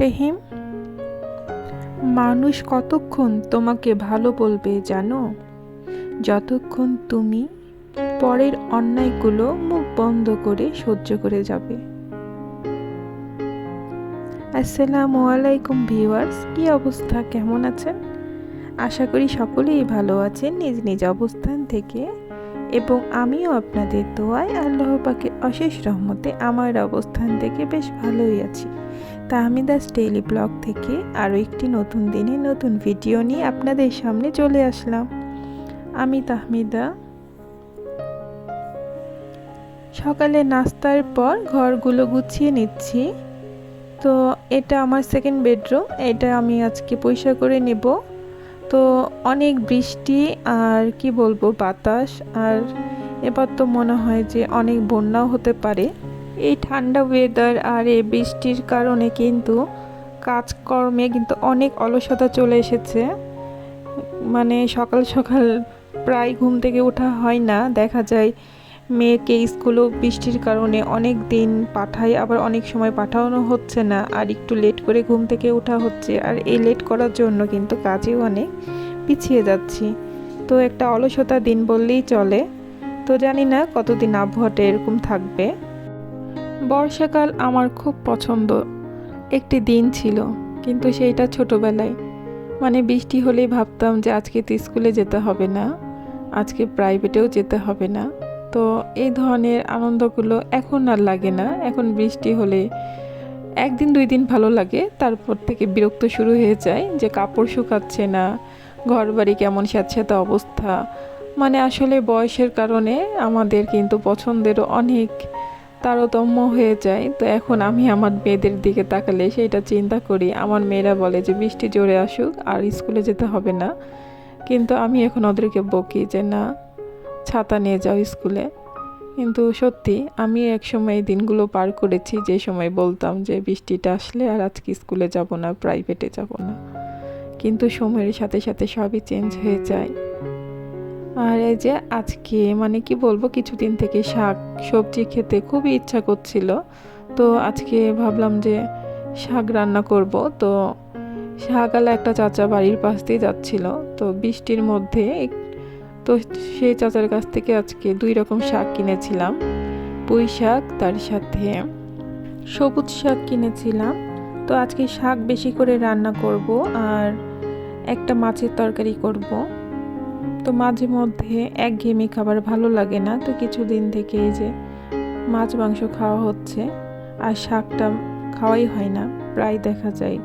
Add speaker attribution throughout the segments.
Speaker 1: রহিম মানুষ কতক্ষণ তোমাকে ভালো বলবে জানো? যতক্ষণ তুমি পরের অন্যায়গুলো মুখ বন্ধ করে সহ্য করে যাবে। আসসালামু আলাইকুম ভিউয়ার্স, কি অবস্থা? কেমন আছেন? আশা করি সকলেই ভালো আছেন নিজ নিজ অবস্থান থেকে। এবং আমিও আপনাদের দোয়ায় আল্লাহ পাকে অশেষ রহমতে আমার অবস্থান থেকে বেশ ভালোই আছি। তাহমিদাস ডেইলি ব্লগ থেকে আরও একটি নতুন দিনে নতুন ভিডিও নিয়ে আপনাদের সামনে চলে আসলাম। আমি তাহমিদা। সকালে নাস্তার পর ঘরগুলো গুছিয়ে নিচ্ছি। তো এটা আমার সেকেন্ড বেডরুম এটা আমি আজকে পয়সা করে নেব। তো অনেক বৃষ্টি আর কি বলব, বাতাস আর এবার তো মনে হয় যে অনেক বন্যাও হতে পারে। এই ঠান্ডা ওয়েদার আর এই বৃষ্টির কারণে কিন্তু কাজকর্মে কিন্তু অনেক অলসতা চলে এসেছে। মানে সকাল সকাল প্রায় ঘুম থেকে ওঠা হয় না, দেখা যায় মেয়েকে স্কুলও বৃষ্টির কারণে অনেক দিন পাঠাই আবার অনেক সময় পাঠানো হচ্ছে না। আর একটু লেট করে ঘুম থেকে ওঠা হচ্ছে। আর এই লেট করার জন্য কিন্তু কাজেও অনেক পিছিয়ে যাচ্ছি। তো একটা অলসতা দিন বললেই চলে। তো জানি না কতদিন আবহাওয়াটা এরকম থাকবে। বর্ষাকাল আমার খুব পছন্দ। একটি দিন ছিল, কিন্তু সেইটা ছোটবেলায়। মানে বৃষ্টি হলেই ভাবতাম যে আজকে তো স্কুলে যেতে হবে না। আজকে প্রাইভেটেও যেতে হবে না। তো এই ধরনের আনন্দগুলো এখন আর লাগে না। এখন বৃষ্টি হলে একদিন, দুই দিন ভালো লাগে। তারপর থেকে বিরক্ত শুরু হয়ে যায় যে কাপড় শুকাচ্ছে না ঘর বাড়ি কেমন স্যাঁতস্যাঁতে অবস্থা। মানে আসলে বয়সের কারণে আমাদের কিন্তু পছন্দেরও অনেক তারতম্য হয়ে যায়। তো এখন আমি আমার মেয়েদের দিকে তাকালে সেইটা চিন্তা করি। আমার মেয়েরা বলে যে, বৃষ্টি জোরে আসুক, আর স্কুলে যেতে হবে না। কিন্তু আমি এখন ওদেরকে বকি যে, না ছাতা নিয়ে যাও স্কুলে। কিন্তু সত্যি, আমি এক সময় দিনগুলো পার করেছি, যে সময় বলতাম যে বৃষ্টিটা আসলে আর আজকে স্কুলে যাব না, প্রাইভেটে যাব না। কিন্তু সময়ের সাথে সাথে সবই চেঞ্জ হয়ে যায়। আর এই যে আজকে মানে কি বলব, কিছুদিন থেকে শাক, সবজি খেতে খুবই ইচ্ছা করছিল। তো আজকে ভাবলাম যে শাক রান্না করব। তো শাকালা একটা চাচা বাড়ির পাশ দিয়ে যাচ্ছিল। তো বৃষ্টির মধ্যে তো সেই চাচার কাছ থেকে আজকে দুই রকম শাক কিনেছিলাম। পুঁই শাক, তার সাথে সবুজ শাক কিনেছিলাম। তো আজকে শাক বেশি করে রান্না করব আর একটা মাছের তরকারি করব। তো মাঝে মধ্যে একঘেয়েমি খাবার ভালো লাগে না। তো কিছুদিন থেকে এই যে মাছ, মাংস খাওয়া হচ্ছে আর শাকটা খাওয়াই হয় না। প্রায় দেখা যায়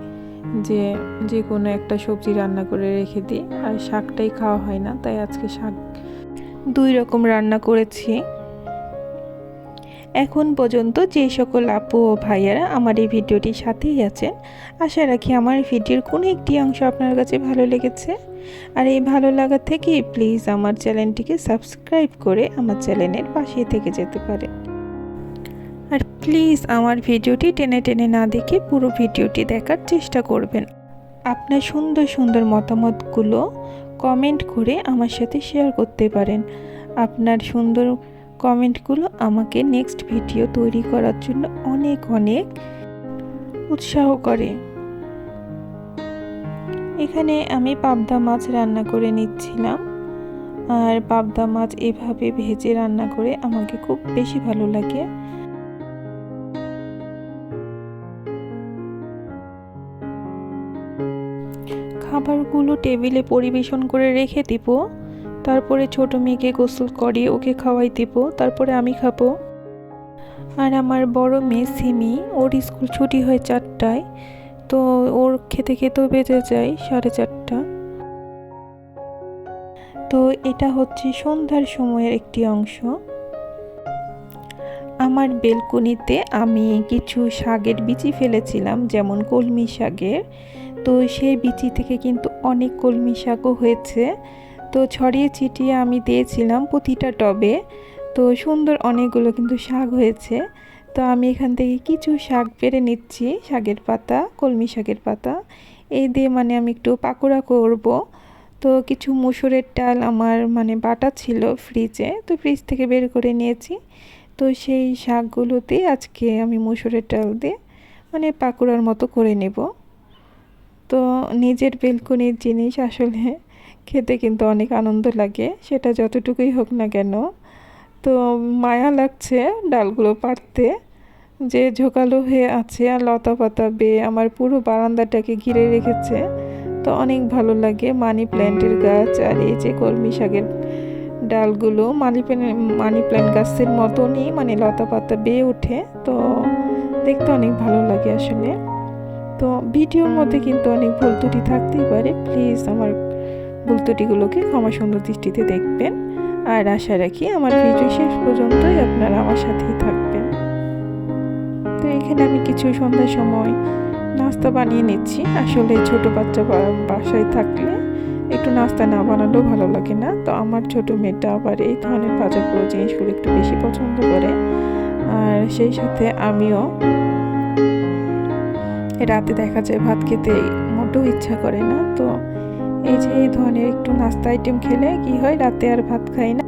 Speaker 1: যে যে কোনো একটা সবজি রান্না করে রেখে দিই, আর শাকটাই খাওয়া হয় না, তাই আজকে শাক দুই রকম রান্না করেছি। এখন পর্যন্ত যে সকল আপু ও ভাইয়ারা আমার এই ভিডিওটির সাথেই আছেন, আশা রাখি আমার ভিডিওর কোনো একটি অংশ আপনার কাছে ভালো লেগেছে। আর এই ভালো লাগা থেকেই প্লিজ আমার চ্যানেলটিকে সাবস্ক্রাইব করে আমার চ্যানেলের পাশে থেকে যেতে পারে আর প্লিজ আমার ভিডিওটি টেনে টেনে না দেখে পুরো ভিডিওটি দেখার চেষ্টা করবেন। আপনার সুন্দর সুন্দর মতামতগুলো কমেন্ট করে আমার সাথে শেয়ার করতে পারেন। আপনার সুন্দর কমেন্টগুলো আমাকে নেক্সট ভিডিও তৈরি করার জন্য অনেক অনেক উৎসাহ করে। এখানে আমি পাবদা মাছ রান্না করে নিচ্ছিলাম। আর পাবদা মাছ এভাবে ভেজে রান্না করে আমাকে খুব বেশি ভালো লাগে। খাবারগুলো টেবিলে পরিবেশন করে রেখে দিব। তারপরে ছোট মেয়েকে গোসল করে ওকে খাওয়াই দিব। তারপরে আমি খাব। আর আমার বড় মেয়ে সিমি, ওর স্কুল ছুটি হয় চারটায়, তো ওর খেতে খেতেও বেজে যায় সাড়ে চারটা। তো এটা হচ্ছে সন্ধ্যার সময়ের একটি অংশ। আমার বেলকনিতে আমি কিছু শাকের বিচি ফেলেছিলাম, যেমন কলমি শাকের। তো সেই বিচি থেকে কিন্তু অনেক কলমি শাকও হয়েছে। তো ছড়িয়ে ছিটিয়ে আমি দিয়েছিলাম প্রতিটা টবে। তো সুন্দর অনেকগুলো কিন্তু শাক হয়েছে। তো আমি এখান থেকে কিছু শাক পেরে নিচ্ছি, শাকের পাতা, কলমি শাকের পাতা। এই দিয়ে মানে আমি একটু পাকোড়া করব। তো কিছু মুসুরের ডাল আমার মানে বাটা ছিল ফ্রিজে, তো ফ্রিজ থেকে বের করে নিয়েছি। তো সেই শাকগুলোতে আজকে আমি মুসুরের ডাল দিয়ে মানে পাকোড়ার মতো করে নেব। তো নিজের বেলকনির জিনিস আসলে খেতে কিন্তু অনেক আনন্দ লাগে, সেটা যতটুকুই হোক না কেন। তো মায়া লাগছে ডালগুলো পাড়তে, যে ঝোকালো হয়ে আছে আর লতা পাতা বেয়ে আমার পুরো বারান্দাটাকে ঘিরে রেখেছে, তো অনেক ভালো লাগে মানি প্ল্যান্টের গাছ আর এই যে কলমি শাকের ডালগুলো। মানি মানি প্ল্যান্ট গাছের মতনই মানে লতা পাতা বেয়ে ওঠে, তো দেখতে অনেক ভালো লাগে আসলে। তো ভিডিওর মধ্যে কিন্তু অনেক ভুল ত্রুটি থাকতেই পারে। প্লিজ আমার ভুল ত্রুটিগুলোকে ক্ষমা সুন্দর দৃষ্টিতে দেখবেন। আর আশা রাখি আমার ভিডিও শেষ পর্যন্তই আপনারা আমার সাথেই থাকবেন। তো এখানে আমি কিছু সন্ধ্যার সময় নাস্তা বানিয়ে নিচ্ছি। আসলে ছোট বাচ্চা বাসায় থাকলে একটু নাস্তা না বানালেও ভালো লাগে না। তো আমার ছোট মেয়েটা আবার এই ধরনের ভাজা পুরো জিনিসগুলো একটু বেশি পছন্দ করে। আর সেই সাথে আমিও রাতে দেখা যায় ভাত খেতে মোটেও ইচ্ছা করে না। তো এই যে এই ধরনের একটু নাস্তা আইটেম খেলে কি হয়? রাতে আর ভাত খাই না।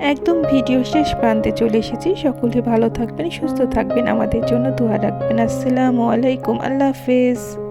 Speaker 1: একদম ভিডিও শেষ প্রান্তে চলে এসেছি। সকলে ভালো থাকবেন, সুস্থ থাকবেন। আমাদের জন্য দোয়া রাখবেন। আসসালামু আলাইকুম। আল্লাহ হাফেজ।